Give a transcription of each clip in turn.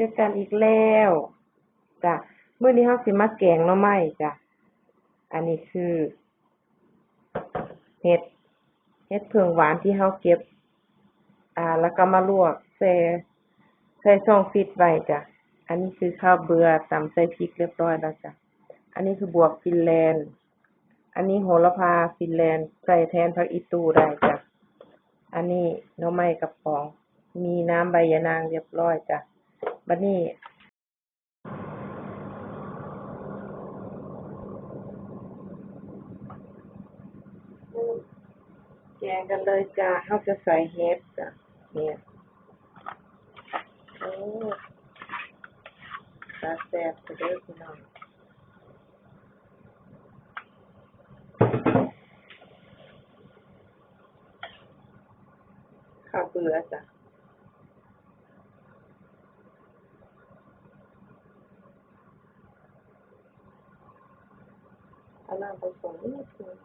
จอกันอีกแล้วจ้ะเมื้อนี้เฮาสิมาแกงหน่อไม้จ้ะอันนี้คือเห็ดเห็ดเผือกหวานที่เฮาเก็บ อ่า แล้วก็มาลวกใส่ใส่ช่องฟรีซไว้จ้ะอันนี้คือข้าวเบื่อตำใส่พริกเรียบร้อยแล้วจ้ะอันนี้คือบวบฟินแลนด์อันนี้โหระพาฟินแลนด์ใส่แทนผักอีตูได้จ้ะอันนี้น่อไม้กระป๋อง มีน้ำใบยะนางเรียบร้อยจ้ะ บัดนี้แกงกันเลยจ้ะเฮาจะใส่เห็ดจ้ะเนี่ยโอ้ตาแซ่บไปเด้อพี่น้องข้าวเบื่อจ้ะ เอาน้ำผสมนิดนึง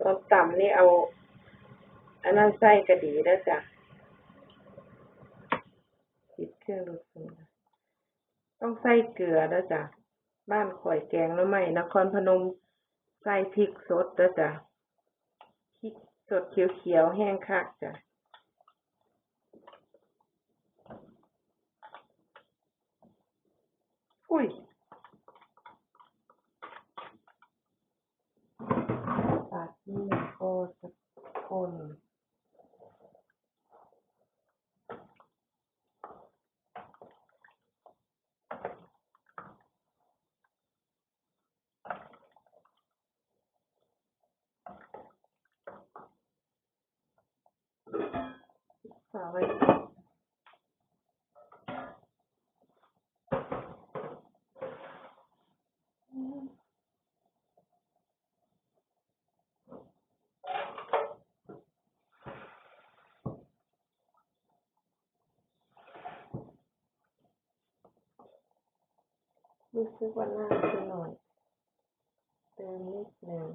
ตอนต่ำนี่เอาอันนั้นใส่ก็ดีแล้วจ้ะปิดเครื่องดูดฝุ่นต้องใส่เกลือแล้วจ้ะ บ้านข่อยแกงแล้วไหมนครพนมใส่พริกสดแล้วจ้ะพริกสดเขียวๆแห้งคักจ้ะ อุ้ยปาดนี่ โคสักคนฝากไว้ก่อนรู้สึกว่าน้ำจะหน่อย เติมนิดหนึ่ง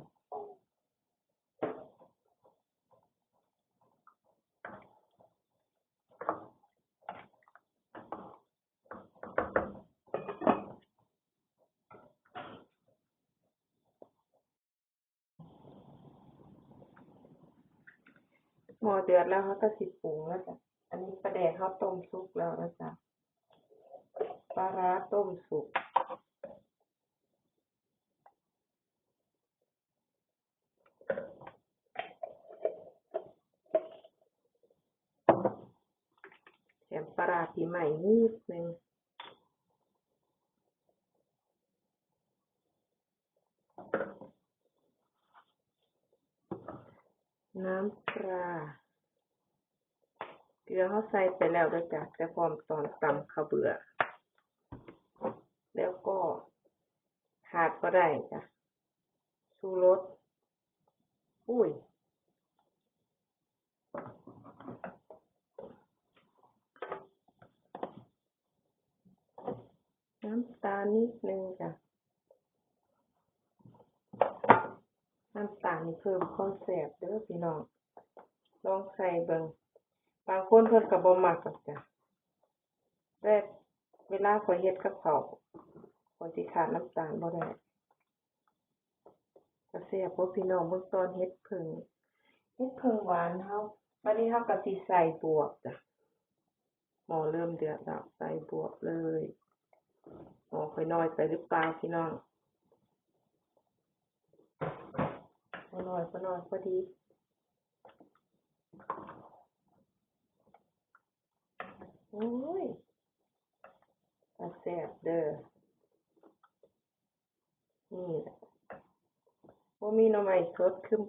หมอเดือดแล้วเขาก็สิปรุงแล้วจ้ะ อันนี้ปลาแดกเขาต้มสุกแล้วนะจ๊ะปลาร้าต้มสุก ปลาร้าปีใหม่นิดนึงน้ำปลาเกลือเขาใส่ไปแล้วด้วยจ้ะแต่พร้อมตอนตำข้าวเบื่อ แล้วก็ขาดก็ได้จ้ะชูรสอุ้ย น้ำตาลนิดนึงจ้ะน้ำตาลเพิ่มความแซ่บเด้อพี่น้องลองใส่เบิ่งบางคนเพิ่นก็บ่มักหรอกจ้ะแต่เวลาขอยเฮ็ดกับข้าวข้อยสิขาดน้ำตาลบ่ได้ก็แซ่บบ่พี่น้องเบิ่งตอนเฮ็ดเพิ่งเฮ็ดเพิ่งหวานเฮาบัดนี้เฮาก็สิใส่บวบจ้ะหม้อเริ่มเดือดแล้วใส่บวบเลย หม้อคอยน้อยไปหรือเปล่าพี่น้องบ่น้อยบ่น้อยพอดีโอ้ยตาแซ่บเด้อ นี่แหละบ่ามีหน่อไม้สดคือ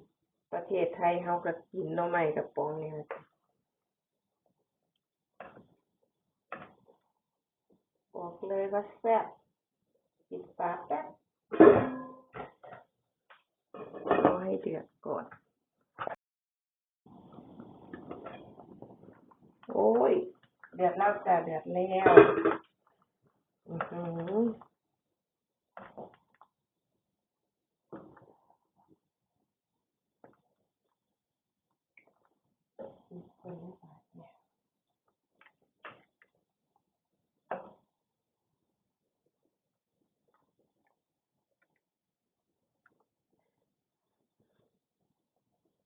ประเทศไทยเฮาก็กินหน่อไม้กระป๋องเนี่ล่ะจ้ะ บอกเลยว่าแซ่บปิดฝาแป๊บรอให้เดือดก่อน โอ้ย เดือดแล้วจ้ะเดือดแล้ว อือหือ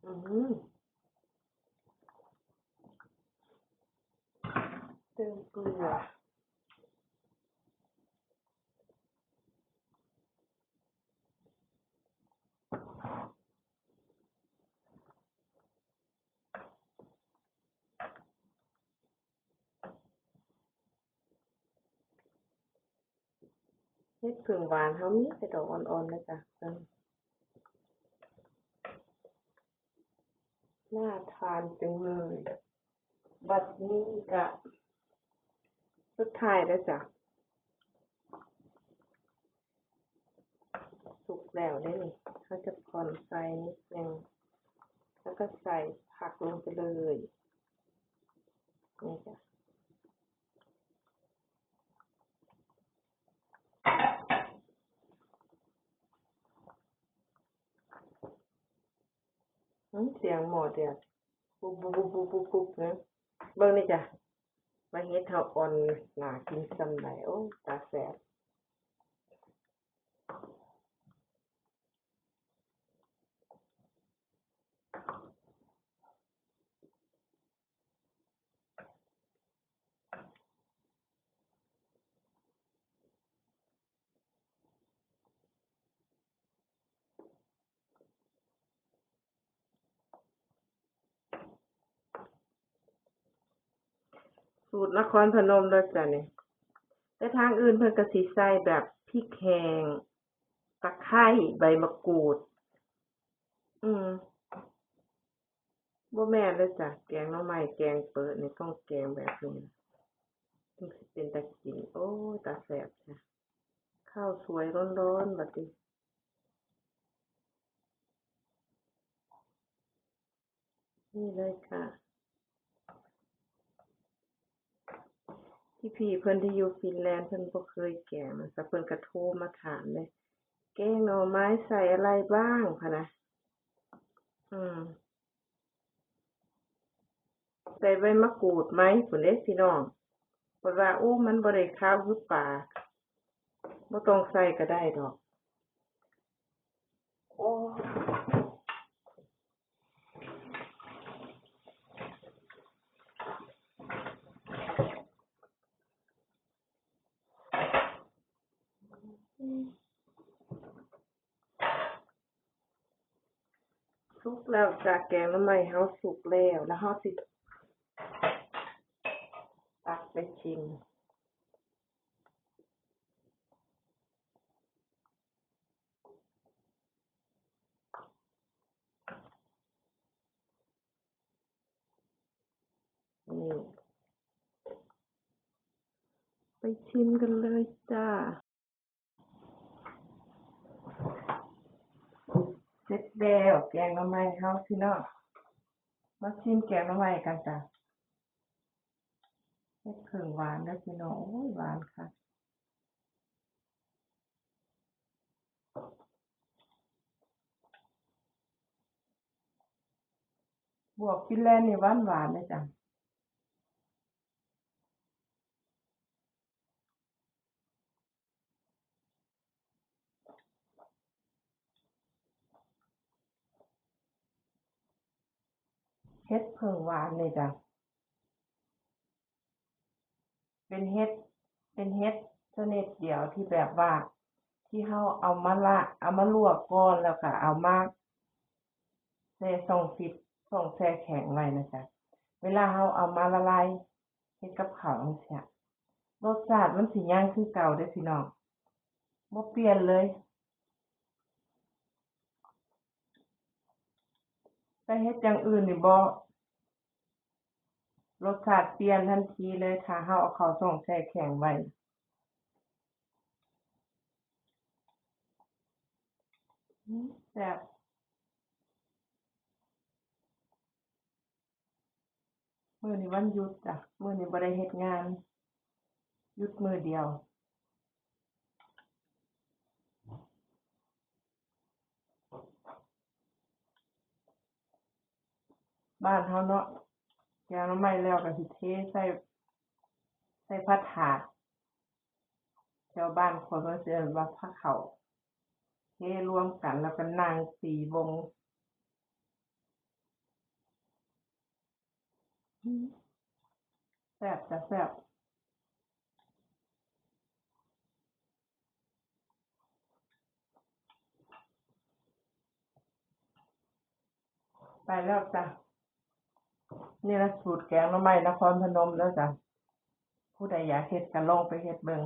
มเติมเกลือเฮ็ดผึ่งหวานเขามีแต่ดอกอ่อนๆเลยจ้ะเพิ่ น่าทานจังเลย บัดนี้กะ สุดท้ายแล้วจ้ะ สุกแล้วได้นี่เขาจะผ่อนใส่นิดนึง แล้วก็ใส่ผักลงไปเลย นี่จ้ะ อืม เสียงหมอเดียดปุ๊บปุ๊บปุ๊บปุ๊บปุ๊บปุ๊บนะเบิ้งนี่จ้ะมาเฮ็ดเฮาอ่อนหนากินซำไหนโอ้ตาแสบ สูตรนครพนมเด้อจ้ะนี่แต่ทางอื่นเพิ่นก็สิใส่แบบพริกแห้งตะไคร้ใบมะกรูด อืมบ่แม่เลยจ้ะแกงน่อไม้แกงเปิดนี่ต้องแกงแบบนี้ถึงเป็นตากิน โอ้ตาแสบจ้ะข้าวสวยร้อนๆบัดนี้นี่เลยค่ะ พี่เพิ่นที่อยู่ฟินแลนด์เพิ่นบ่เคยแกงมันซะเพิ่นก็โทรมาถามเลย แกงหน่อไม้ใส่อะไรบ้างพะนะ อืมใส่ใบมะกรูดไหมพุ่นเด้พี่น้องเพิ่นว่าโอ้มันบ่ได้าวคือปลาบ่ต้องใส่ก็ได้ดอก โอ้ สุกแล้วจ้ะแกงหน่อไม้เฮาสุกแล้วแล้วเฮาสิตักไปชิมนี่ไปชิมกันเลยจ้า เสร็จแล้วแกงหน่อไม้เฮาพี่น้องมาชิมแกงหน่อไม้กันจ้ะเฮ็ดผึ่งหวานนะพี่น้องโอ้ยหวานค่ะบวกฟินแลนด์นี่หวานหวานเลยจ้ะ เฮ็ดผึ่งหวานเลยจ้ะ เป็นเฮ็ด เป็นเฮ็ดชนิดเดียวที่แบบว่า ที่เฮาเอามาละ เอามาลวกก่อนแล้วก็เอามาแช่ช่องฟรีซช่องแช่แข็งไว้นะจ๊ะ เวลาเฮาเอามาละลายเฮ็ดกับข้าวจั่งซี้รสชาติมันสิยังคือเก่าเด้อพี่น้องบ่เปลี่ยนเลย ไปเฮ็ดอย่างอื่นนี่บ่รสชาติเปลี่ยนทันทีเลยถ้าเฮาเอาเข้าช่งแช่แข็งไว้อืมแซ่บมื้อนี้วันหยุดจ้ะมื้อนี้บ่ได้เฮ็ดงาน หยุดมื้อเดียว บ้านเฮาเนาะแกงน่อไม้แล้วก็สิเทใส่ใส่ผัดถาดแถวบ้านข้อยเพิ่นสิเอิ้นว่าผักข้าเทรวมกันแล้วก็นั่งสี่วงแซ่บจะแซ่บไปแล้วจ้ะ นี่ละสูตรแกงหน่อไม้นครพนมแล้วจ้ะผู้ใดอยากเฮ็ดก็ลองไปเฮ็ดเบิ่ง